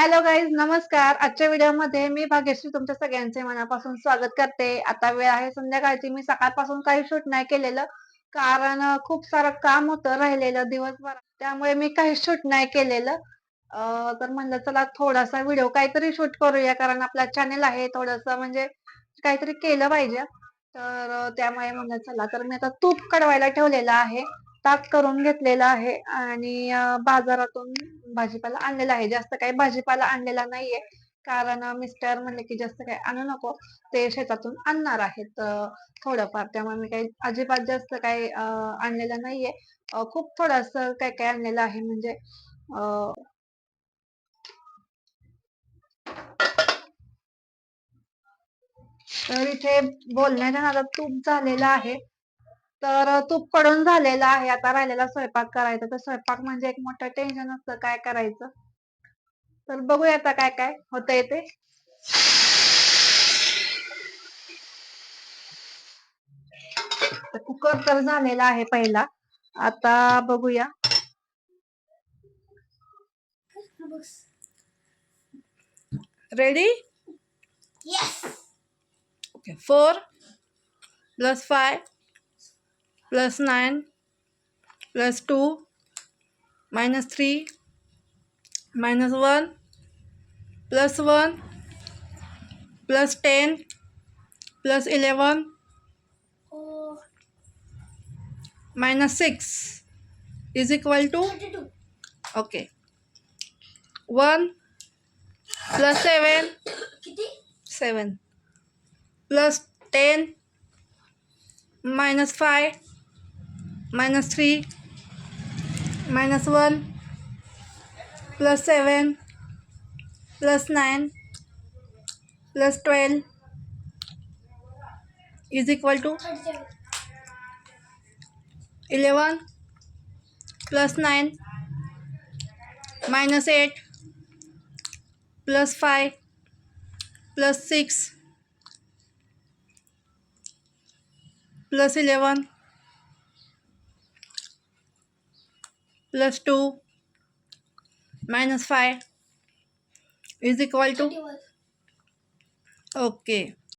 Hello guys नमस्कार. आजच्या व्हिडिओमध्ये मी भाग्यश्री तुमच्या सगळ्यांचे मनापासून स्वागत करते. आता वेळ आहे संध्याकाळची. मी सकाळपासून काही शूट नाही केलेलं कारण खूप सारं काम होतं राहिलेलं दिवसभर त्यामुळे मी काही शूट नाही केलेलं. तर म्हणलं चला थोडासा व्हिडिओ काहीतरी शूट करूया कारण आपला चॅनेल आहे. थोडस म्हणजे काहीतरी केलं पाहिजे. तर त्यामुळे म्हणलं चला तर मी आता तूप कडवायला ठेवलेलं आहे. ताक करून घेतलेलं आहे. आणि बाजारातून भाजीपाला आणलेला आहे. जास्त काही भाजीपाला आणलेला नाहीये. कारण मिस्टर म्हणले की जास्त काही आणू नको. ते शेतातून आणणार आहेत थोडंफार. त्यामुळे मी काही अजिबात जास्त काही आणलेलं नाहीये. खूप थोडस काय काय आणलेलं आहे. म्हणजे तर इथे बोलण्याच्या नादात तूप झालेलं आहे. तर तूपकडून झालेलं आहे. आता राहिलेला स्वयंपाक करायचा. तर स्वयंपाक म्हणजे एक मोठं टेन्शन असतं. काय करायचं? तर बघूया आता काय काय होतंय ते. कुकर तर झालेला आहे पहिला. आता बघूया. Ready Yes. Okay, 4 plus 5 plus 9 plus 2 minus 3 minus 1 plus 1 plus 10 plus 11 Oh, minus 6 is equal to 32. okay 1 plus 7 7 plus 10 minus 5 minus 3 minus 1 plus 7 plus 9 plus 12 is equal to 37. 11 plus 9 minus 8 plus 5 plus 6 plus 11 plus 2 minus 5 is equal to 31. okay